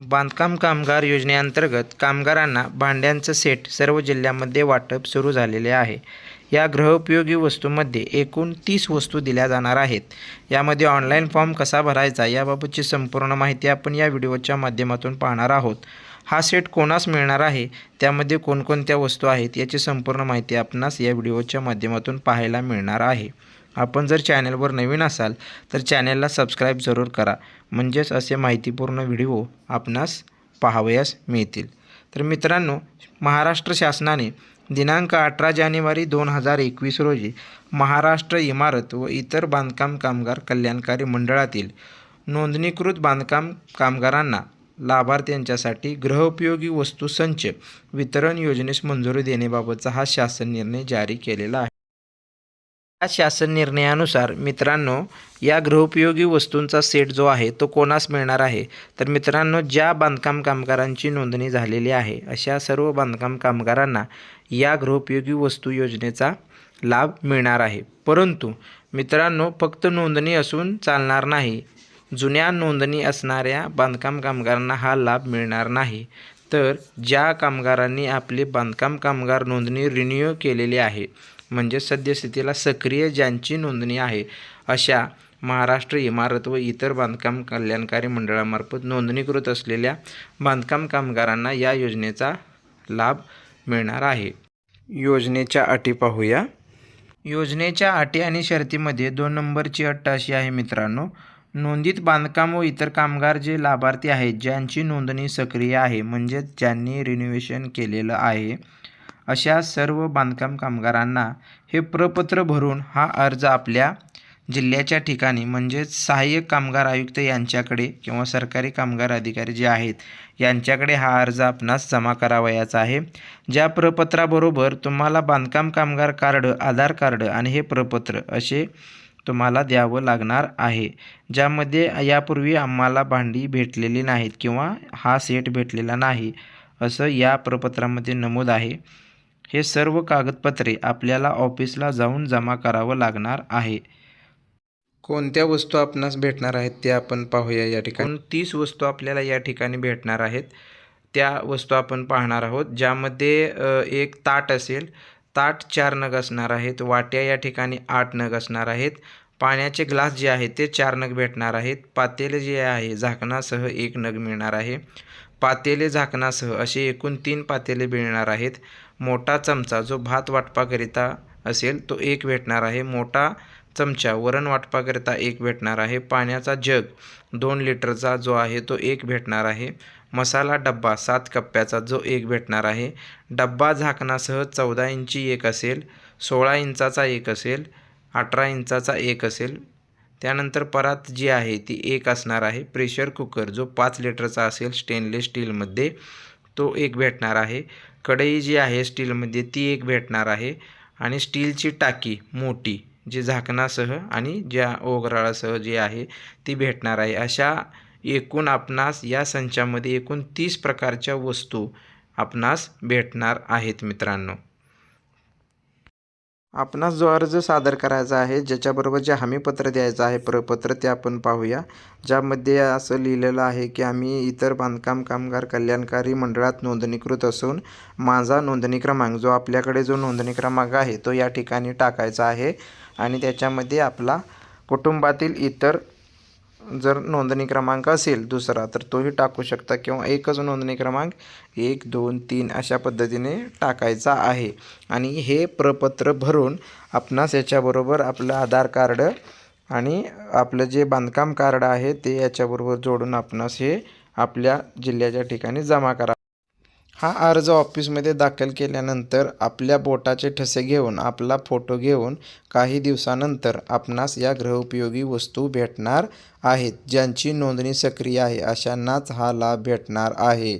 बांधकाम कामगार योजनेअंतर्गत कामगारांना भांड्यांचं सेट सर्व जिल्ह्यांमध्ये वाटप सुरू झालेले आहे. या गृहोपयोगी वस्तूंमध्ये एकूण तीस वस्तू दिल्या जाणार आहेत. यामध्ये ऑनलाईन फॉर्म कसा भरायचा याबाबतची संपूर्ण माहिती आपण या व्हिडिओच्या माध्यमातून पाहणार आहोत. हा सेट कोणास मिळणार आहे? त्यामध्ये कोणकोणत्या वस्तू आहेत? याची संपूर्ण माहिती आपणास या व्हिडिओच्या माध्यमातून पाहायला मिळणार आहे. आपण जर चॅनलवर नवीन असाल तर चॅनलला सबस्क्राईब जरूर करा. म्हणजेच असे माहितीपूर्ण व्हिडिओ आपणास पाहावयास मिळतील. तर मित्रांनो महाराष्ट्र शासनाने दिनांक अठरा जानेवारी दोन हजार एकवीस रोजी महाराष्ट्र इमारत व इतर बांधकाम कामगार कल्याणकारी मंडळातील नोंदणीकृत बांधकाम कामगारांना लाभार्थ्यांच्यासाठी गृहउपयोगी वस्तू संच वितरण योजनेस मंजुरी देण्याबाबतचा हा शासन निर्णय जारी केलेला आहे. या शासन निर्णयानुसार मित्रांनो या गृहोपयोगी वस्तूंचा सेट जो आहे तो कोणास मिळणार आहे? तर मित्रांनो ज्या बांधकाम कामगारांची नोंदणी झालेली आहे अशा सर्व बांधकाम कामगारांना या गृहोपयोगी वस्तू योजनेचा लाभ मिळणार आहे. परंतु मित्रांनो फक्त नोंदणी असून चालणार नाही. जुन्या नोंदणी असणाऱ्या बांधकाम कामगारांना हा लाभ मिळणार नाही. तर ज्या कामगारांनी आपली बांधकाम कामगार नोंदणी रिन्यू केलेली आहे म्हणजे सद्यस्थितीला सक्रिय ज्यांची नोंदणी आहे अशा महाराष्ट्र इमारत व इतर बांधकाम कल्याणकारी मंडळामार्फत नोंदणीकृत असलेल्या बांधकाम कामगारांना या योजनेचा लाभ मिळणार आहे. योजनेच्या अटी पाहूया. योजनेच्या अटी आणि शर्तीमध्ये दोन नंबरची अट अशी आहे मित्रांनो. नोंदीत बांधकाम व इतर कामगार जे लाभार्थी आहेत ज्यांची नोंदणी सक्रिय आहे म्हणजेच ज्यांनी रिन्युवेशन केलेलं आहे अशा सर्व बांधकाम कामगारांना हे प्रपत्र भरून हा अर्ज आपल्या जिल्ह्याच्या ठिकाणी म्हणजेच सहाय्यक कामगार आयुक्त यांच्याकडे किंवा सरकारी कामगार अधिकारी जे आहेत यांच्याकडे हा अर्ज आपणास जमा करावयाचा आहे. ज्या प्रपत्राबरोबर तुम्हाला बांधकाम कामगार कार्ड आधार कार्ड आणि हे प्रपत्र असे तुम्हाला द्यावं लागणार आहे. ज्यामध्ये यापूर्वी आम्हाला भांडी भेटलेली नाहीत किंवा हा सेट भेटलेला नाही असं या प्रपत्रामध्ये नमूद आहे. हे सर्व कागदपत्रे आपल्याला ऑफिसला जाऊन जमा करावं लागणार आहे. कोणत्या वस्तू आपणास भेटणार आहेत ते आपण पाहूया या ठिकाणी. तीस वस्तू आपल्याला या ठिकाणी भेटणार आहेत त्या वस्तू आपण पाहणार आहोत ज्यामध्ये एक ताट असेल ताट चार नग असणार आहेत वाट्या या ठिकाणी आठ नग असणार आहेत पाण्याचे ग्लास जे आहेत ते चार नग भेटणार आहेत पातेले जे आहे झाकणासह एक नग मिळणार आहे. पातेले झाकणासह असे एकूण तीन पातेले मिळणार आहेत. मोठा चमचा जो भात वाटपाकरिता असेल तो एक भेटणार आहे. मोठा चमचा वरण वाटपाकरिता एक भेटणार आहे. पाण्याचा जग दोन लिटरचा जो आहे तो एक भेटणार आहे. मसाला डब्बा सात कप्प्याचा जो एक भेटणार आहे. डब्बा झाकणासह चौदा इंची एक असेल सोळा इंचाचा एक असेल अठरा इंचाचा एक असेल. त्यानंतर परात जी आहे ती एक असणार आहे. प्रेशर कुकर जो पाच लिटरचा असेल स्टेनलेस स्टीलमध्ये तो एक भेटणार आहे. कढई जी आहे स्टीलमध्ये ती एक भेटणार आहे. आणि स्टीलची टाकी मोठी जी झाकणासह आणि ज्या ओघराळासह जी आहे ती भेटणार आहे. अशा एकूण आपणास या संचामध्ये एकूण तीस प्रकारच्या वस्तू आपणास भेटणार आहेत मित्रांनो. आपणास जो अर्ज सादर करायचा आहे ज्याच्याबरोबर जे हमीपत्र द्यायचं आहे प्रपत्र ते आपण पाहूया. ज्यामध्ये असं लिहिलेलं आहे की आम्ही इतर बांधकाम कामगार कल्याणकारी मंडळात नोंदणीकृत असून माझा नोंदणी क्रमांक जो आपल्याकडे जो नोंदणी क्रमांक आहे तो या ठिकाणी टाकायचा आहे. आणि त्याच्यामध्ये आपला कुटुंबातील इतर जर नोंदणी क्रमांक असेल दुसरा तर तोही टाकू शकता किंवा एकच नोंदणी क्रमांक एक दोन तीन अशा पद्धतीने टाकायचा आहे. आणि हे प्रपत्र भरून आपणास याच्याबरोबर आपलं आधार कार्ड आणि आपलं जे बांधकाम कार्ड आहे ते याच्याबरोबर जोडून आपणास हे आपल्या जिल्ह्याच्या ठिकाणी जमा करा हा अर्ज ऑफिसमध्ये दाखल केल्यानंतर आपल्या बोटाचे ठसे घेऊन आपला फोटो घेऊन काही दिवसानंतर आपणास या गृहउपयोगी वस्तू भेटणार आहेत ज्यांची नोंदणी सक्रिय आहे. अशांनाच हा लाभ भेटणार आहे.